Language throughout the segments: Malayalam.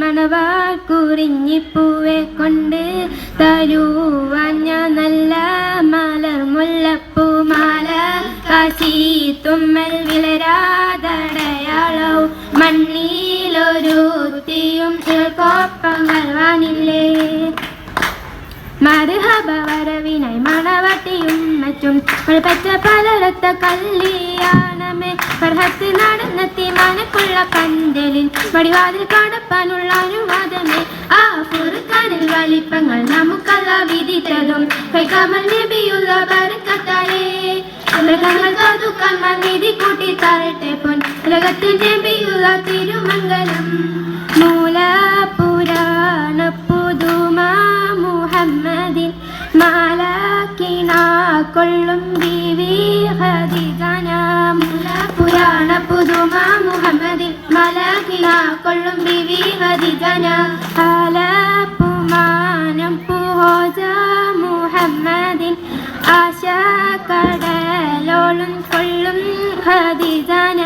മണവാൾ കുറിഞ്ഞിപ്പൂവെ കൊണ്ട് തരുവാഞ്ഞ നല്ല മലർ മുല്ലപ്പൂ മാല കാശി തുമ്മൽ വിളരാതടയാളവും മണ്ണിലൊരു തീയും കോപ്പങ്ങൾ വാനില്ലേ. മരഹബ വരവിനായി മണവട്ടിയും മറ്റും പച്ച പലരത്ത കല്യാണമേ ഫർഹത്ത് നടന്നെത്തി മനക്കുള്ള പന്തലിൽ വടിവാതിൽ കടപ്പാനുള്ള അനുവാദമേ. ആ ഫുർഖാനിൽ വലിപ്പങ്ങൾ നമുക്കല്ല വിധിച്ചതും. കൈകാമൽ നബിയുള്ള ബർക്കത്താലേ. മൃഗങ്ങൾ കാതുക്കാൻ മന്നിധി കൂട്ടി തരട്ടെ പൊൻ. ഉലകത്തിൽ നബിയുള്ള തിരുമംഗലം. മൂല പുരാണ പുതുമാ മുഹമ്മദിൻ. മാലാക്കിണ കൊള്ളും ദിവി ഹദിജന. മൂല പുരാണ പുതുമാ മുഹമ്മദിൽ മാലാക്കിണ കൊള്ളും ഹദിജന ആലപ്പുമാനം പുഹോജ മുഹമ്മദിൻ ആശ കടലോളും കൊള്ളും ഹദിജന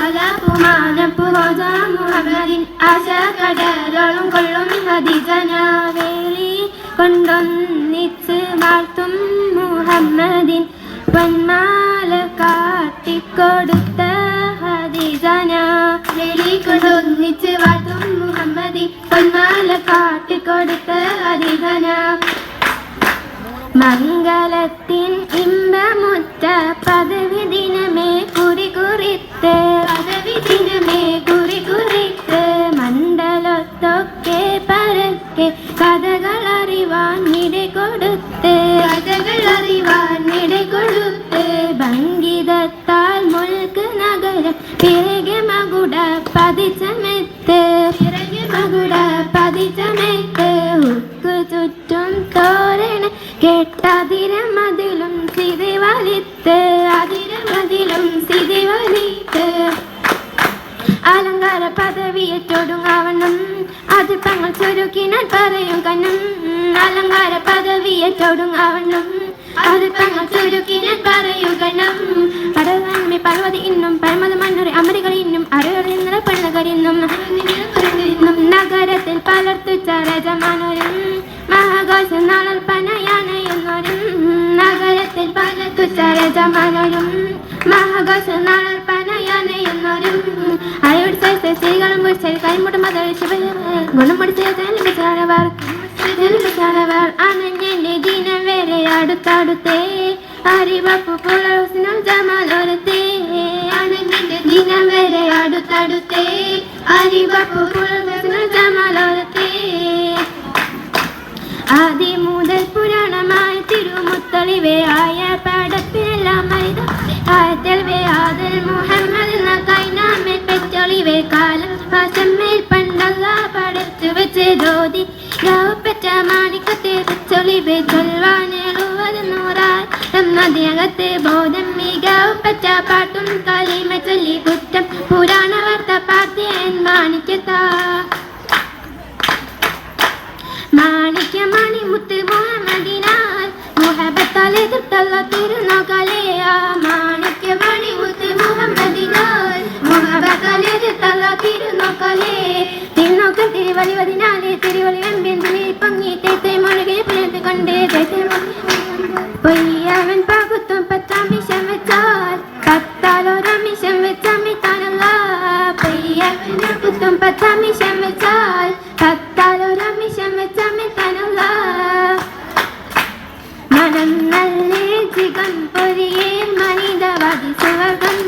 ആലപ്പുമാനം പുഹോജ മുഹമ്മദിൻ ആശ കടലോളും കൊള്ളും ഹദിജന വേലി കൊണ്ടൊന്നിച്ച് വാഴ്ത്തും മുഹമ്മദിൻ പൊന്മാല കാട്ടിക്കൊടുത്ത ഹദിജന വേലി മുഹമ്മദി. വാഴ്ത്തും കാട്ടി പൊന്മാല കാട്ടിക്കൊടുത്ത ഹദിജന മംഗളത്തിൻ ഇമ്പമുറ്റ പദവി ദിനമേ കുറി കുറിത്ത് പദവി ദിനമേ കുറി കുറിത്ത് മണ്ഡലത്തൊക്കെ പരക്കെ കഥകൾ അറിവാൻ ഇട കൊടുത്ത്. കഥകൾ അറിവാൻ ഇട കൊടുത്ത്. പിറകെ മകുട പതിച്ചമെത്ത് പിറകെ മകുട പതിച്ചമെത്ത് ഉക്ക് ചുറ്റും തോരണ കേട്ടതിരമതിലും സ്ഥിതി വലിത്ത് അതിരമതിലും സ്ഥിതി വലിത്ത് അലങ്കാര പദവിയേറ്റൊടുങ്ങാവണം അത് തങ്ങൾ ചുരുക്കിനാൽ പറയും കണ്ണും അലങ്കാര പദവിയേറ്റൊടുങ്ങാവണം അത് തങ്ങൾ ചുരുക്കിനാൽ പറയും കണ്ണം പെണ്ണുകൾ ഇന്നും ഇന്നും നഗരത്തിൽ പലർത്തു ചരജമാനോരും മഹാഘോഷ നാളൽ പനയാനയുന്നോരും നഗരത്തിൽ പലർത്തു ചരജമാനോരും മഹാഘോഷ നാളൽ പനയാനയുന്നോരും അയോട് ചേർത്ത് സ്ത്രീകളും പുരുഷർ കൈമുട്ട് ഗുണം ഗുണം പിടിച്ചവർ ജനവർ അനഞ്ഞെന്റെ ദിനം വരെ അടുത്തടുത്തേ. അറിവപ്പ് പുലർസിനും ജമാലോരത്തെ. ദിനം വരെ അടുത്തടുത്തേ അറിവപ്പു ആദ്യം മുതൽ പുരാണമായി തിരുമുത്തളിവേ ആയ പടത്തിലെല്ലാം ആയത്തൽവേ ആദൽ മുഹമ്മദ് എന്ന കൈനാമേ പെറ്റൊളിവേ കാലം വശമേൽ പണ്ടല്ല പടച്ചു വെച്ച് ജ്യോതി ഗൗപ്പറ്റ മാണിക്കത്തെ വെച്ചൊളിവേ ചൊൽവാനെഴുപത് നദിയകത്തെ ബോധം മികവുപ്പറ്റ പാട്ടും കളിമ ചൊല്ലി കുറ്റം പുരാണ വാർത്ത പാർത്തിയൻ മാണിക്കത്താ മാണിക്യ മണിമുത്ത് മുഹമ്മദിനാൽ മുഹബത്താലെ തൊട്ടുള്ള തിരുനോക്കലയ മാണിക്യമണി വിഷം വെച്ചാൽ പത്താലോരം വിഷം വെച്ചമിത്താനല്ല മനം നല്ലേ ജികം പൊരിയേ മനിതവാദി സുവർഗം.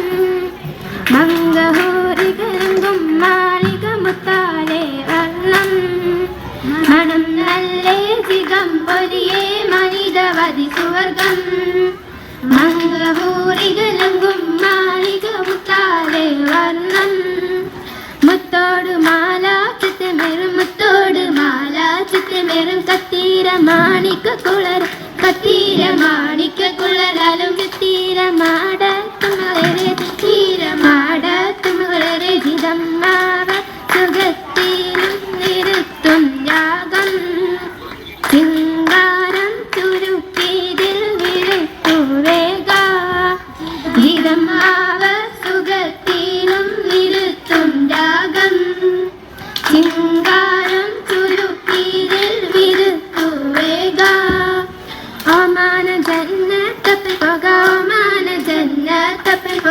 മംഗഹൂരികരങ്കും മാളിക മുത്താലെ വർണം മണം നല്ലേ ജികം പൊരിയേ മനിതവാദി സുവർഗം. മംഗഹൂരികരങ്കും മാളിക മുത്താലെ വർണം മുത്തോട് മാല ചിത്തമേറും മുത്തോട് മാല ചിത്തമേറും കത്തീര മാണിക്ക കുളർ കത്തീര മാണിക്ക കുളരാലും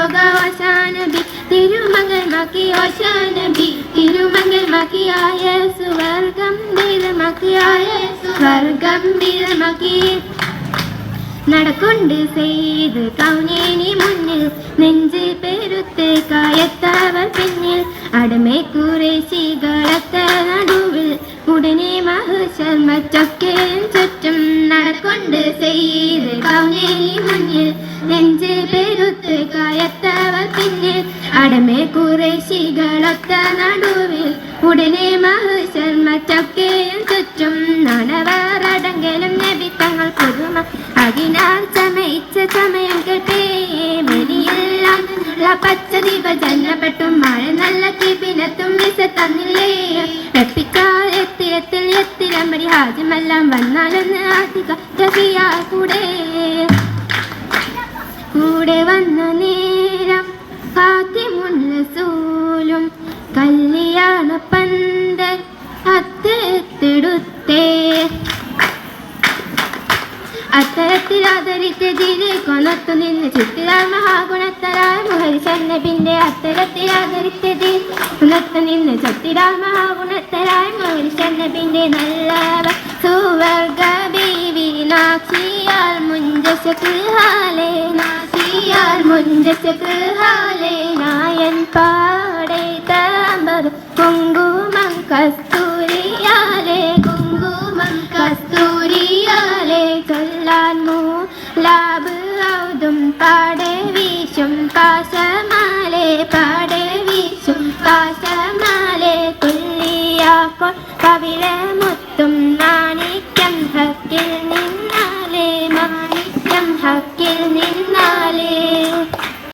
ലോകാവസാനബി തിരുമകൾ ബാക്കിയോശാനബി തിരുമകൾ ബാക്കിയായ സ്വർഗം നിരമാക്കിയായ സ്വർഗം നിരമാക്കി നടക്കൊണ്ട് ചെയ്ത് കൗനേനി മുന്നിൽ നെഞ്ച് പെരുത്ത് കായത്തവർ പിന്നിൽ അടമേ കുറേശികളത്ത നടുവിൽ ഉടനെ മഹർഷർ മറ്റൊക്കെ ചുറ്റും നടക്കൊണ്ട് ചെയ്ത് കൗനേനി മുന്നിൽ നെഞ്ച് പെരുത്ത് പിന്നിൽ അടമേ കുറേശികളൊത്ത നടുവിൽ ഉടനെ മഹശർമ്മച്ചൊക്കെ ചുറ്റും നടവാറടങ്കലും നബി തങ്ങൾ പുതുമ. അതിനാൽ ചമയിച്ച ചമയം കേട്ടേ മെനിയെല്ലാം പച്ച ദീപ ജന്നപ്പെട്ടും മഴ നല്ല കിബിനത്തും വിസ തന്നില്ലേ? വെപ്പിച്ചാൽ എത്തിരത്തിൽ എത്തിരമ്പടി ഹാജമെല്ലാം വന്നാലൊന്ന് രവിയാ കൂടെ. കൂടെ വന്ന നേരം ഫാത്തിമുള്ള സൂലും കല്യാണ പന്തൽ അത്തെടുത്തേ അത്തരത്തിൽ ആദരിച്ചതിൽ കൊന്നത്തു നിന്ന് ചുറ്റിലാൽ മഹാഗുണത്തരായ മുഹരിശൻ നബിന്റെ അത്തരത്തിൽ ആദരിച്ചത്. ഉണത്ത് നിന്ന് ചുറ്റിലാൽ മഹാഗുണത്തരായ മുഹരിശൻ നബിന്റെ നല്ലവ സുവർഗ ബീവി നാക്ഷിയാൽ മുഞ്ചശക്ക് ഹാലേ നാക്ഷിയാൽ മുഞ്ചശക്ക് ഹാലേ നായൻ പാടെ Mobile.